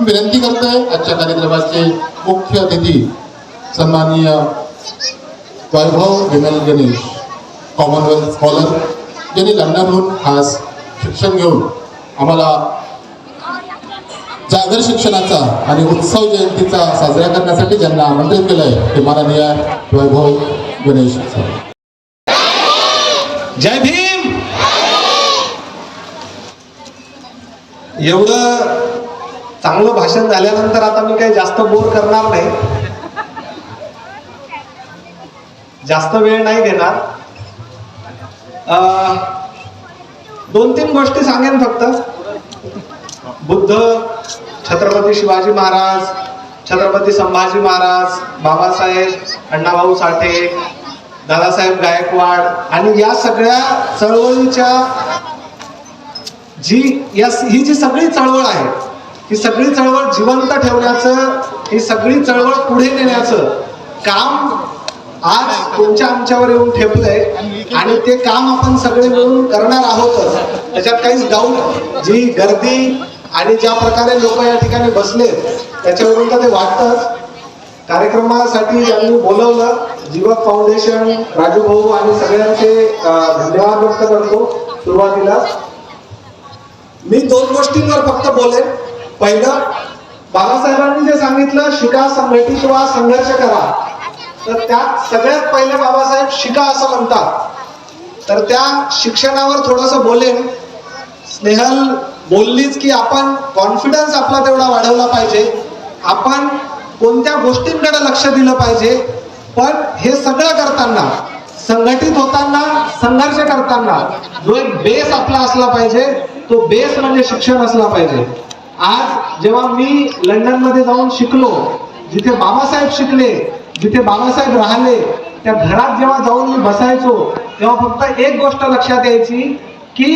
विनंती करतोय आजच्या कार्यक्रमाचे मुख्य अतिथी सन्माननीय वैभव विमल गणेश कॉमनवेल्थ स्कॉलर ज्यांनी लंडनहून खास शिक्षण घेऊन आम्हाला जागर शिक्षणाचा आणि उत्सव जयंतीचा साजरा करण्यासाठी ज्यांना आमंत्रित केलं आहे ते माननीय वैभव गणेश जय भीम! एवढं चांगलं भाषण झाल्यानंतर आता मी काही जास्त बोर करणार नाही. जास्त वेळ नाही घेणार अं, दोन तीन गोष्टी सांगेन फक्त. बुद्ध छत्रपती शिवाजी महाराज छत्रपती संभाजी महाराज बाबासाहेब अण्णाभाऊ साठे दादासाहेब गायकवाड आणि या सगळ्या चळवळीच्या जी या ही जी सगळी चळवळ आहे ही सगळी चळवळ जिवंत ठेवण्याचं ही सगळी चळवळ पुढे नेण्याचं काम आज तुमच्या आमच्यावर येऊन ठेवलंय आणि ते काम आपण सगळे मिळून करणार आहोतच त्याच्यात काहीच डाऊट जी गर्दी आणि ज्या प्रकारे लोक या ठिकाणी बसले त्याच्यावरून तर ते वाटतंच. कार्यक्रमासाठी ज्यांनी बोलवलं जीवक फाउंडेशन राजू भाऊ आणि सगळ्यांचे धन्यवाद व्यक्त करतो सुरुवातीला. मी दोन गोष्टींवर फक्त बोलेन. पहिलं बाबासाहेबांनी जे सांगितलं शिका संघटित व्हा संघर्ष करा. तर त्यात सगळ्यात पहिले बाबासाहेब शिका असं म्हणतात. तर त्या शिक्षणावर थोडस बोलेन. स्नेहल बोललीच की आपण कॉन्फिडन्स आपला तेवढा वाढवला पाहिजे. आपण कोणत्या गोष्टींकडे लक्ष दिलं पाहिजे. पण हे सगळं करताना संघटित होताना संघर्ष करताना जो एक बेस आपला असला पाहिजे तो बेस म्हणजे शिक्षण असला पाहिजे. आज जेव्हा मी लंडनमध्ये जाऊन शिकलो जिथे बाबासाहेब शिकले जिथे बाबासाहेब राहिले त्या घरात जेव्हा जाऊन मी बसायचो तेव्हा फक्त एक गोष्ट लक्षात यायची की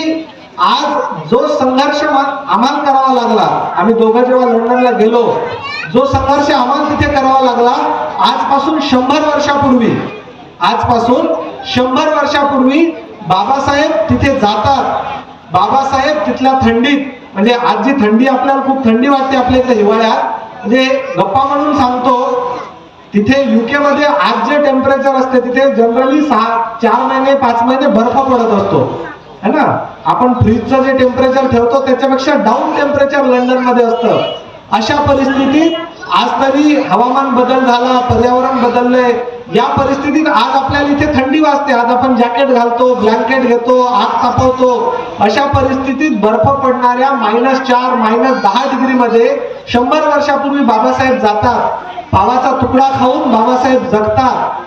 आज जो संघर्ष आम्हाला करावा लागला आम्ही दोघं जेव्हा लंडनला गेलो जो संघर्ष आम्हाला तिथे करावा लागला आजपासून शंभर वर्षापूर्वी आजपासून शंभर वर्षापूर्वी बाबासाहेब तिथे जातात बाबासाहेब तिथल्या थंडीत म्हणजे आज जी थंडी आपल्याला खूप थंडी वाटते आपल्या इथे हिवाळ्यात. म्हणजे गप्पा म्हणून सांगतो तिथे युके मध्ये आज जे टेम्परेचर असते तिथे जनरली सहा चार महिने पाच महिने बर्फ पडत असतो. है ना? आपण फ्रीजचं जे टेम्परेचर ठेवतो त्याच्यापेक्षा डाऊन टेम्परेचर लंडनमध्ये असतं. अशा परिस्थितीत आज तरी हवामान बदल झाला पर्यावरण बदललंय. या परिस्थितीत आज आपल्याला इथे थंडी वाजते. आज आपण जॅकेट घालतो ब्लँकेट घेतो आग तापवतो. अशा परिस्थितीत बर्फ पडणाऱ्या मायनस चार मायनस दहा डिग्रीमध्ये शंभर वर्षापूर्वी बाबासाहेब जातात. पावाचा तुकडा खाऊन बाबासाहेब जगतात.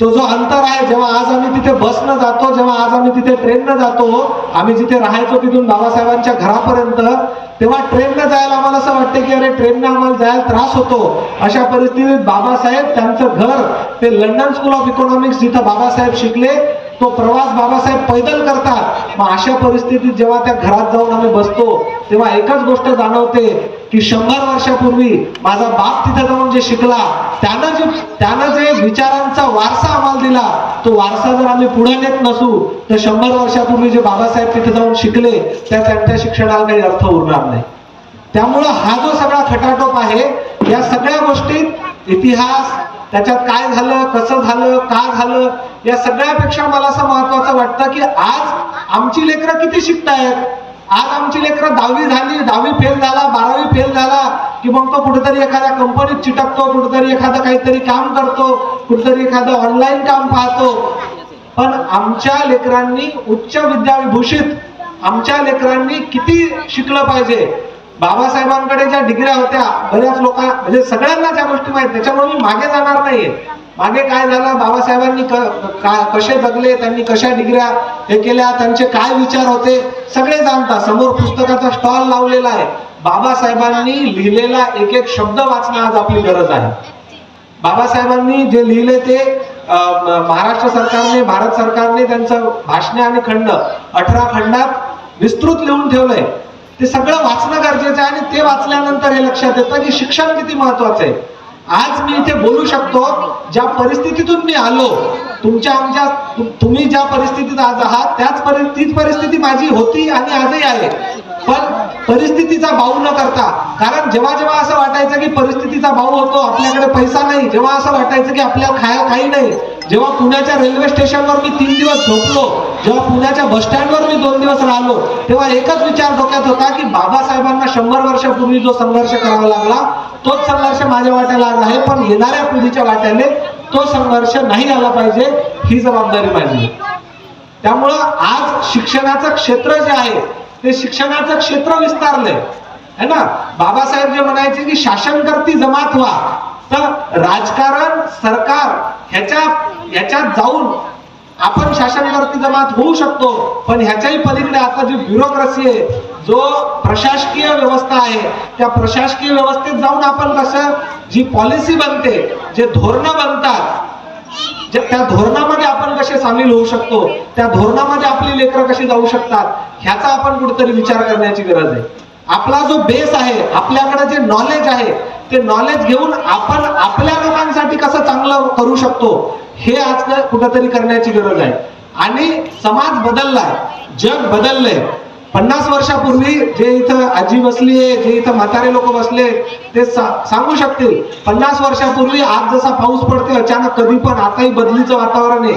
तो जो अंतर आहे जेव्हा आज आम्ही तिथे बसनं जातो जेव्हा आज आम्ही तिथे ट्रेननं जातो आम्ही जिथे राहायचो तिथून बाबासाहेबांच्या घरापर्यंत तेव्हा ट्रेननं जायला आम्हाला असं वाटतं की अरे ट्रेननं आम्हाला जायला त्रास होतो. अशा परिस्थितीत बाबासाहेब त्यांचं घर ते लंडन स्कूल ऑफ इकॉनॉमिक्स जिथं बाबासाहेब शिकले तो प्रवास बाबासाहेब पैदल करतात. मग अशा परिस्थितीत जेव्हा त्या घरात जाऊन आम्ही बसतो तेव्हा एकच गोष्ट जाणवते की शंभर वर्षापूर्वी माझा बाप तिथे जाऊन जे शिकला त्यानं जे त्यानं जे विचारांचा वारसा आम्हाला दिला तो वारसा जर आम्ही पुढे नेत नसू तर शंभर वर्षापूर्वी जे बाबासाहेब तिथे जाऊन शिकले त्या त्यांच्या शिक्षणाला काही अर्थ उरणार नाही. त्यामुळं हा जो सगळा खटाटोप आहे या सगळ्या गोष्टीत इतिहास त्याच्यात काय झालं कसं झालं का झालं या सगळ्यापेक्षा मला असं महत्वाचं वाटतं की आज आमची लेकरं किती शिकतायत? आज आमची लेकरं दहावी झाली दहावी फेल झाला बारावी फेल झाला की मग तो कुठेतरी एखाद्या कंपनीत चिटकतो कुठेतरी एखादं काहीतरी काम करतो कुठेतरी एखादं ऑनलाईन काम पाहतो. पण आमच्या लेकरांनी उच्च विद्याविभूषित आमच्या लेकरांनी किती शिकलं पाहिजे? बाबासाहेबांकडे ज्या डिग्र्या होत्या बऱ्याच लोक म्हणजे सगळ्यांना त्या गोष्टी माहीत त्याच्यामुळे मी मागे जाणार नाहीये. मागे काय झालं बाबासाहेबांनी का- कसे जगले त्यांनी कशा डिग्र्या हे केल्या त्यांचे काय विचार होते सगळे जाणता. समोर पुस्तकाचा स्टॉल लावलेला आहे. बाबासाहेबांनी लिहिलेला एक एक शब्द वाचणं आज आपली गरज आहे. बाबासाहेबांनी जे लिहिले ते महाराष्ट्र सरकारने भारत सरकारने त्यांचं भाषणे आणि खंड अठरा खंडात विस्तृत लिहून ठेवलंय. ते सगळं वाचणं गरजेचं आहे आणि ते वाचल्यानंतर हे लक्षात येतं की शिक्षण किती महत्वाचं आहे. आज मी इथे बोलू शकतो ज्या परिस्थितीतून मी आलो तुमच्या आमच्या तुम्ही ज्या परिस्थितीत आज आहात त्याच परि तीच परिस्थिती माझी होती आणि आजही आहे. पण परिस्थितीचा भाऊ न करता कारण जेव्हा जेव्हा असं वाटायचं की परिस्थितीचा भाऊ होतो आपल्याकडे पैसा नाही जेव्हा असं वाटायचं की आपल्याला खायला काही नाही जेव्हा पुण्याच्या रेल्वे स्टेशनवर मी तीन दिवस झोपलो जेव्हा पुण्याच्या बस स्टँडवर मी दोन दिवस राहिलो तेव्हा एकच विचार डोक्यात होता की बाबासाहेबांना शंभर वर्षापूर्वी जो संघर्ष करावा लागला तोच संघर्ष माझ्या वाट्याला आला आहे पण येणाऱ्या पिढीच्या वाट्याने तो संघर्ष नाही आला पाहिजे ही जबाबदारी माझी त्यामुळं आज शिक्षणाचं क्षेत्र जे आहे ते शिक्षणाचं क्षेत्र विस्तारलंय. है ना? बाबासाहेब जे म्हणायचे की शासन करती जमात व्हा तर राजकारण सरकार ह्याच्या ह्याच्यात जाऊन आपण शासन करती जमात होऊ शकतो पण ह्याच्याही पलीकडे आता जी ब्युरोक्रेसी आहे जो प्रशासकीय व्यवस्था आहे त्या प्रशासकीय व्यवस्थेत जाऊन आपण कसं जी पॉलिसी बनते जे धोरणं बनतात जे त्या धोरणामध्ये आपण कसे सामील होऊ शकतो त्या धोरणामध्ये आपली लेकरं कशी जाऊ शकतात ह्याचा आपण कुठेतरी विचार करण्याची गरज आहे. आपला जो बेस आहे आपल्याकडे जे नॉलेज आहे ते नॉलेज घेऊन आपण आपल्या लोकांसाठी कसं चांगलं करू शकतो हे आज कुठंतरी करण्याची गरज आहे. आणि समाज बदललाय जग बदललंय. पन्नास वर्षापूर्वी जे इथं आजी बसली आहे जे इथं म्हातारे लोक बसले ते सा- सांगू शकतील. पन्नास वर्षापूर्वी आज जसा पाऊस पडते अचानक कधी पण आताही बदलीचं वातावरण आहे.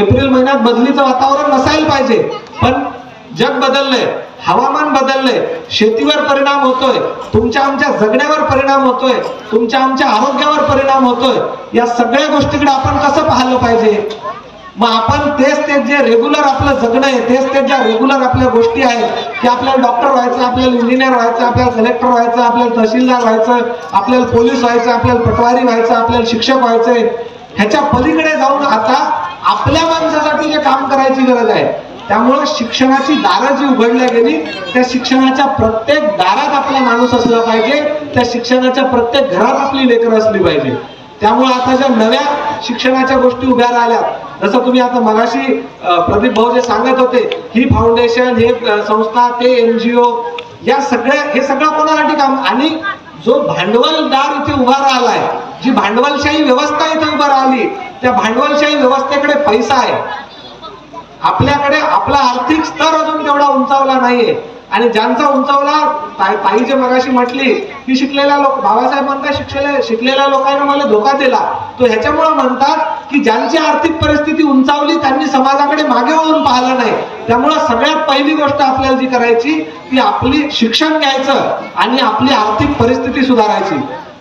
एप्रिल महिन्यात बदलीचं वातावरण नसायला पाहिजे पण जग बदललंय. हवामान बदललंय शेतीवर परिणाम होतोय तुमच्या आमच्या जगण्यावर परिणाम होतोय तुमच्या आमच्या आरोग्यावर परिणाम होतोय या सगळ्या गोष्टीकडे आपण कसं पाहिलं पाहिजे? मग आपण तेच तेच जे रेग्युलर आपलं जगणं आहे तेच तेच ज्या रेग्युलर आपल्या गोष्टी आहेत की आपल्याला डॉक्टर व्हायचं आपल्याला इंजिनियर व्हायचं आपल्याला कलेक्टर व्हायचं आपल्याला तहसीलदार व्हायचं आपल्याला पोलीस व्हायचं आपल्याला पटवारी व्हायचं आपल्याला शिक्षक व्हायचंय ह्याच्या पलीकडे जाऊन आता आपल्या माणसासाठी जे काम करायची गरज आहे त्यामुळं शिक्षणाची दारं जी उघडल्या गेली त्या शिक्षणाच्या प्रत्येक दारात आपला माणूस असला पाहिजे त्या शिक्षणाच्या प्रत्येक घरात आपली लेकरं असली पाहिजे. त्यामुळे आता ज्या नव्या शिक्षणाच्या गोष्टी उभ्या राहिल्या जसं तुम्ही आता मगाशी प्रदीप भाऊ जे सांगत होते ही फाउंडेशन हे संस्था ते एनजीओ या सगळ्या हे सगळं कोणासाठी काम? आणि जो भांडवलदार इथे उभा राहिलाय जी भांडवलशाही व्यवस्था इथे उभा राहिली त्या भांडवलशाही व्यवस्थेकडे पैसा आहे. आपल्याकडे आपला आर्थिक स्तर अजून तेवढा उंचावला नाहीये. आणि ज्यांचा उंचावला ताई जे मगाशी म्हटली की शिकलेल्या लोक बाबासाहेब म्हणतात शिकलेल्या शिकलेल्या लोकांना मला धोका दिला. तो ह्याच्यामुळे म्हणतात की ज्यांची आर्थिक परिस्थिती उंचावली त्यांनी समाजाकडे मागे वळून पाहिलं नाही. त्यामुळे सगळ्यात पहिली गोष्ट आपल्याला जी करायची ती आपली शिक्षण घ्यायचं आणि आपली आर्थिक परिस्थिती सुधारायची.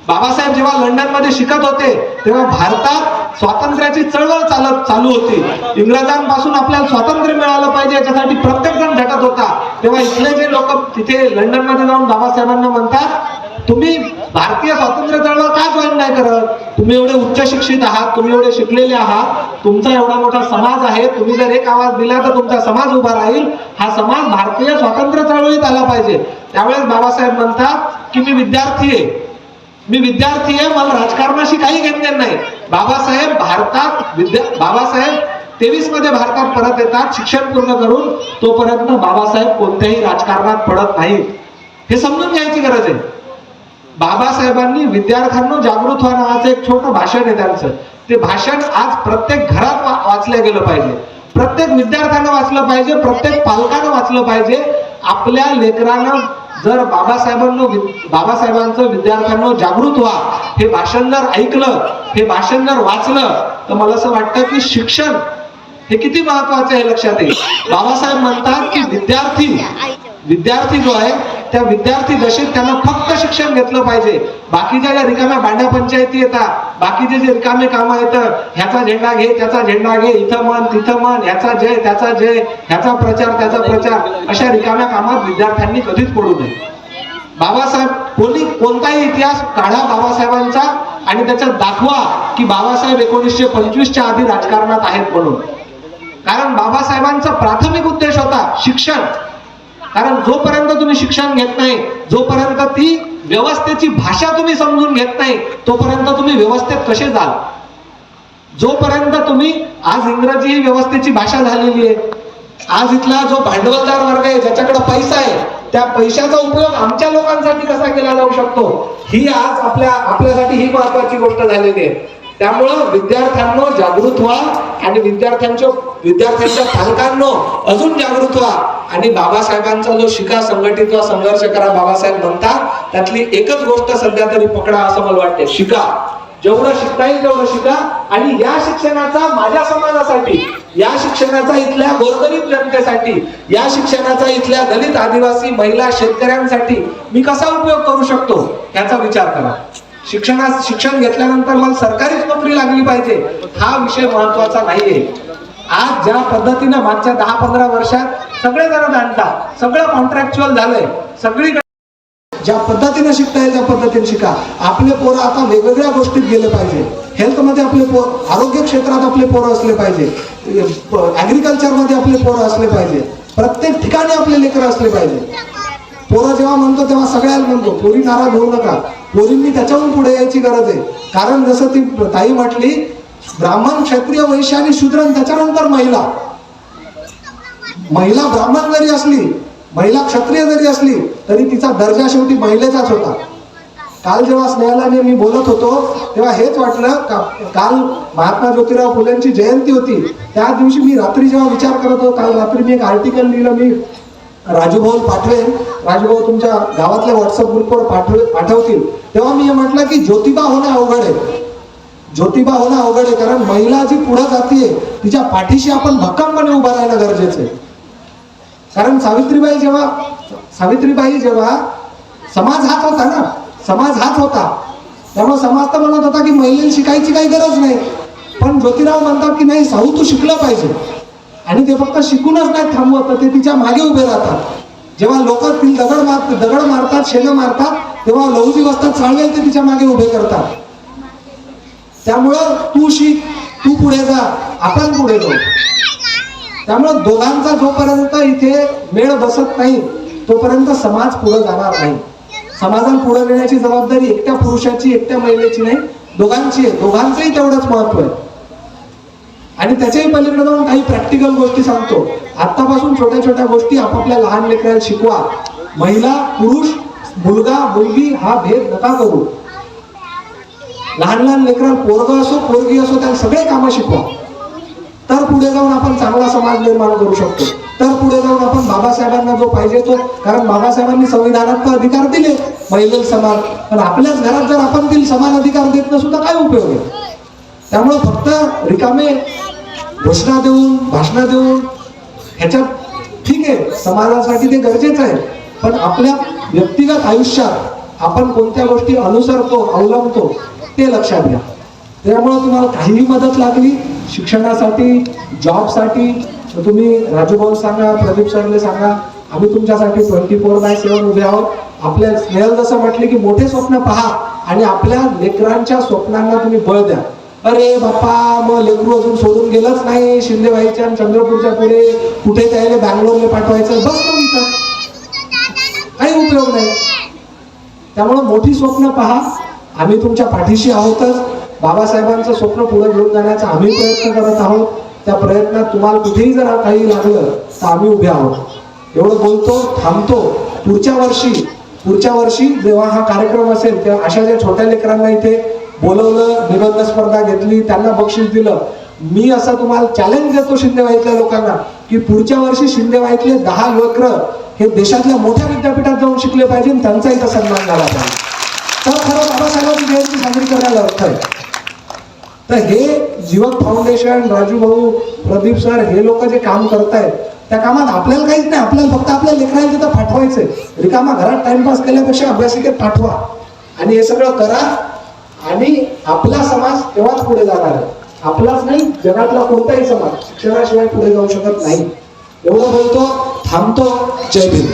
बाबासाहेब जेव्हा लंडनमध्ये शिकत होते तेव्हा भारतात स्वातंत्र्याची चळवळ चालत चालू होती. इंग्रजांपासून आपल्याला स्वातंत्र्य मिळालं पाहिजे याच्यासाठी प्रत्येक जण झटत होता. तेव्हा इथले जे लोक तिथे लंडनमध्ये जाऊन बाबासाहेबांना म्हणतात तुम्ही भारतीय स्वातंत्र्य चळवळ का जॉईन नाही करत? तुम्ही एवढे उच्च शिक्षित आहात तुम्ही एवढे शिकलेले आहात तुमचा एवढा मोठा समाज आहे तुम्ही जर एक आवाज दिला तर तुमचा समाज उभा राहील. हा समाज भारतीय स्वातंत्र्य चळवळीत आला पाहिजे. त्यावेळेस बाबासाहेब म्हणतात की मी विद्यार्थी आहे. मी विद्यार्थी आहे मला राजकारणाशी काही घेणं नाही. बाबासाहेब भारतात विद्या बाबासाहेब तेवीसमध्ये भारतात परत येतात शिक्षण पूर्ण करून तोपर्यंत बाबासाहेब कोणत्याही राजकारणात पडत नाहीत. हे समजून घ्यायची गरज आहे. बाबासाहेबांनी विद्यार्थ्यांना जागृत व्हा नावाचं एक छोटं भाषण आहे त्यांचं. ते भाषण आज प्रत्येक घरात वा- वाचलं गेलं पाहिजे. प्रत्येक विद्यार्थ्यानं वाचलं पाहिजे प्रत्येक पालकानं वाचलं पाहिजे. आपल्या लेकरानं जर बाबासाहेबांनो बाबासाहेबांचं विद्यार्थ्यांना जागृत व्हा हे भाषण जर ऐकलं हे भाषण जर वाचलं तर मला असं वाटतं की शिक्षण हे किती महत्वाचं आहे लक्षात येईल. बाबासाहेब म्हणतात की विद्यार्थी विद्यार्थी जो आहे त्या विद्यार्थी दशेत त्यांना फक्त चांगलं शिक्षण घेतलं पाहिजे. बाकीच्या ज्या रिकाम्या भांड्या पंचायती येतात बाकीचे जे रिकामे कामं येतं ह्याचा झेंडा घे त्याचा झेंडा घे इथं म्हण तिथं म्हण ह्याचा जय त्याचा जय ह्याचा प्रचार त्याचा प्रचार अशा रिकाम्या कामात विद्यार्थ्यांनी कधीच पडू नये. बाबासाहेब कोणी कोणताही इतिहास काढा बाबासाहेबांचा आणि त्याच्यात दाखवा की बाबासाहेब एकोणीसशे पंचवीसच्या आधी राजकारणात आहेत म्हणून. कारण बाबासाहेबांचा प्राथमिक उद्देश होता शिक्षण. कारण जोपर्यंत तुम्ही शिक्षण घेत नाही जोपर्यंत ती व्यवस्थेची भाषा तुम्ही समजून घेत नाही तोपर्यंत तुम्ही व्यवस्थेत कसे जाल? जोपर्यंत तुम्ही आज इंग्रजी ही व्यवस्थेची भाषा झालेली आहे. आज इथला जो भांडवलदार वर्ग आहे ज्याच्याकडे पैसा आहे त्या पैशाचा उपयोग आमच्या लोकांसाठी कसा केला जाऊ शकतो? ही आज आपल्या आपल्यासाठी ही महत्वाची गोष्ट झालेली आहे. त्यामुळं विद्यार्थ्यांना जागृत व्हा. आणि विद्यार्थ्यांच्या विद्यार्थ्यांच्या पालकांनो अजून जागृत व्हा. आणि बाबासाहेबांचा जो शिका संघटित व्हा संघर्ष करा बाबासाहेब म्हणतात त्यातली एकच गोष्ट सध्या तरी पकडा असं मला वाटते शिका. जेवढं शिकता येईल तेवढं शिका. आणि या शिक्षणाचा माझ्या समाजासाठी या शिक्षणाचा इथल्या गोरगरीब जनतेसाठी या शिक्षणाचा इथल्या दलित आदिवासी महिला शेतकऱ्यांसाठी मी कसा उपयोग करू शकतो? याचा विचार करा. शिक्षणात शिक्षण घेतल्यानंतर मला सरकारीच नोकरी लागली पाहिजे. हा विषय महत्त्वाचा नाहीये. आज ज्या पद्धतीनं मागच्या दहा पंधरा वर्षात सगळे जण जाणता सगळं कॉन्ट्रॅक्च्युअल झालंय सगळीकडे ज्या पद्धतीने शिकता येईल त्या पद्धतीने शिका. आपले पोरं आता वेगवेगळ्या गोष्टीत गेले पाहिजे. हेल्थमध्ये आपले पोर आरोग्य क्षेत्रात आपले पोरं असले पाहिजे. ॲग्रिकल्चरमध्ये आपले पोरं असले पाहिजे. प्रत्येक ठिकाणी आपले लेकरं असले पाहिजे. पोरं जेव्हा म्हणतो तेव्हा सगळ्याला म्हणतो पोरी नाराज होऊ नका. पोरींनी त्याच्याहून पुढे यायची गरज आहे. कारण जसं ती ताई म्हटली ब्राह्मण क्षत्रिय वैश्य आणि शूद्रन त्याच्यानंतर महिला. महिला ब्राह्मण जरी असली महिला क्षत्रिय जरी असली तरी तिचा दर्जा शेवटी महिलेचाच होता. काल जेव्हा स्नेहलाने मी बोलत होतो तेव्हा हेच वाटलं का काल महात्मा ज्योतिराव फुलेंची जयंती होती. त्या दिवशी मी रात्री जेव्हा विचार करत होतो काल रात्री मी एक आर्टिकल लिहिलं मी राजूभाऊ पाठवेन. राजूभाऊ तुमच्या गावातल्या व्हॉट्सअप ग्रुपवर पाठव पाठवतील. तेव्हा मी हे म्हटलं की ज्योतिबा होणं अवघड आहे. ज्योतिबा होणं अवघड आहे कारण महिला जी पुढे जाते तिच्या पाठीशी आपण भक्कमपणे उभा राहणं गरजेचं आहे. कारण सावित्रीबाई जेव्हा सावित्रीबाई जेव्हा समाज हाच होता ना समाज हाच होता. त्यामुळे समाज तर म्हणत होता की महिलेला शिकायची काही गरज नाही. पण ज्योतिराव म्हणतात की नाही साऊ तू शिकलं पाहिजे. आणि ते फक्त शिकूनच नाही थांबवत तर ते तिच्यामागे उभे राहतात. जेव्हा लोक ती दगड मार दगड मारतात शेणं मारतात तेव्हा लौजी वस्तात चालवेल ते तिच्यामागे उभे करतात. त्यामुळं तू शिक तू पुढे जा आपण पुढे जाऊ. त्यामुळं दोघांचा जोपर्यंत इथे मेळ बसत नाही तोपर्यंत समाज पुढे जाणार नाही. समाजाला पुढे नेण्याची जबाबदारी एकट्या पुरुषाची एकट्या महिलेची नाही दोघांची आहे. दोघांचंही तेवढंच महत्त्व आहे. आणि त्याच्याही पलीकडे जाऊन काही प्रॅक्टिकल गोष्टी सांगतो. आतापासून छोट्या छोट्या गोष्टी आपापल्या लहान लेकरांना शिकवा. महिला पुरुष मुलगा मुलगी हा भेद नका करू. लहान लहान लेकरांना पोरग असो पोरगी असो त्याला सगळे कामं शिकवा. तर पुढे जाऊन आपण चांगला समाज निर्माण करू शकतो. तर पुढे जाऊन आपण बाबासाहेबांना जो पाहिजे तो कारण बाबासाहेबांनी संविधानात तर अधिकार दिले महिला समान पण आपल्याच घरात जर आपण दिल समान अधिकार देत नसू तर काय उपयोग आहे? त्यामुळे फक्त रिकामे घोषणा देऊन भाषणं देऊन ह्याच्यात ठीक आहे समाजासाठी ते गरजेचं आहे. पण आपल्या व्यक्तिगत आयुष्यात आपण कोणत्या गोष्टी अनुसरतो अवलंबतो ते लक्षात घ्या. त्यामुळे तुम्हाला काहीही मदत लागली शिक्षणासाठी जॉबसाठी तुम्ही राजूभाऊ सांगा प्रदीप सरले सांगा आम्ही तुमच्यासाठी ट्वेंटी फोर बाय सेवन उभे आहोत. आपल्या स्नेहल जसं म्हटले की मोठे स्वप्न पहा आणि आपल्या लेकरांच्या स्वप्नांना तुम्ही बळ द्या. अरे बाप्पा मग लेकरू अजून सोडून गेलंच नाही. शिंदेबाईच्या आणि चंद्रपूरच्या पुढे कुठे त्याला बँगलोरला पाठवायचं? बस मग इथं. काही उपयोग नाही. त्यामुळे मोठी स्वप्न पहा. आम्ही तुमच्या पाठीशी आहोतच. बाबासाहेबांचं स्वप्न पुढे घेऊन जाण्याचा आम्ही प्रयत्न करत आहोत. त्या प्रयत्नात तुम्हाला कुठेही जर काही लागलं तर आम्ही उभे आहोत. एवढं बोलतो थांबतो. पुढच्या वर्षी पुढच्या वर्षी जेव्हा हा कार्यक्रम असेल तेव्हा अशा ज्या छोट्या लेकरांना इथे बोलवलं निबंध स्पर्धा घेतली त्यांना बक्षीस दिलं. मी असं तुम्हाला चॅलेंज देतो शिंदेवाईतल्या लोकांना की पुढच्या वर्षी शिंदेवाईतले दहा युवक हे देशातल्या मोठ्या विद्यापीठात जाऊन शिकले पाहिजे त्यांचा इथं सन्मान झाला पाहिजे. तर खरं बाबासाहेबांची जयंती साजरी करायला अर्थ आहे. तर हे जीवक फाउंडेशन राजू भाऊ प्रदीप सर हे लोक जे काम करतायत त्या कामात आपल्याला काहीच नाही आपल्याला फक्त आपल्या लेकरांना तिथं पाठवायचंय. रिकामा घरात टाइमपास केल्यापेक्षा अभ्यासिकेत पाठवा. आणि हे सगळं करा. आणि आपला समाज तेव्हाच पुढे जाणार आहे. आपलाच नाही जगातला कोणताही समाज शिक्षणाशिवाय पुढे जाऊ शकत नाही. एवढं बोलतो थांबतो जय Bhim.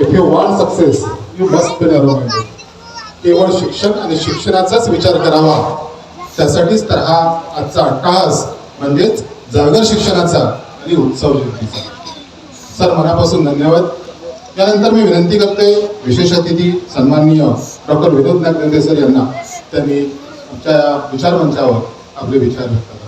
If you want success you must be अरोमेंट केवळ शिक्षण आणि शिक्षणाचाच विचार करावा. त्यासाठीच तर हा आजचा अट्टाहास म्हणजेच जागर शिक्षणाचा आणि उत्सव जयंतीचा सर मनापासून धन्यवाद. त्यानंतर मी विनंती करते विशेष अतिथी सन्माननीय डॉक्टर विनोद नागनंदे सर यांना त्यांनी आमच्या विचारमंचावर आपले विचार व्यक्त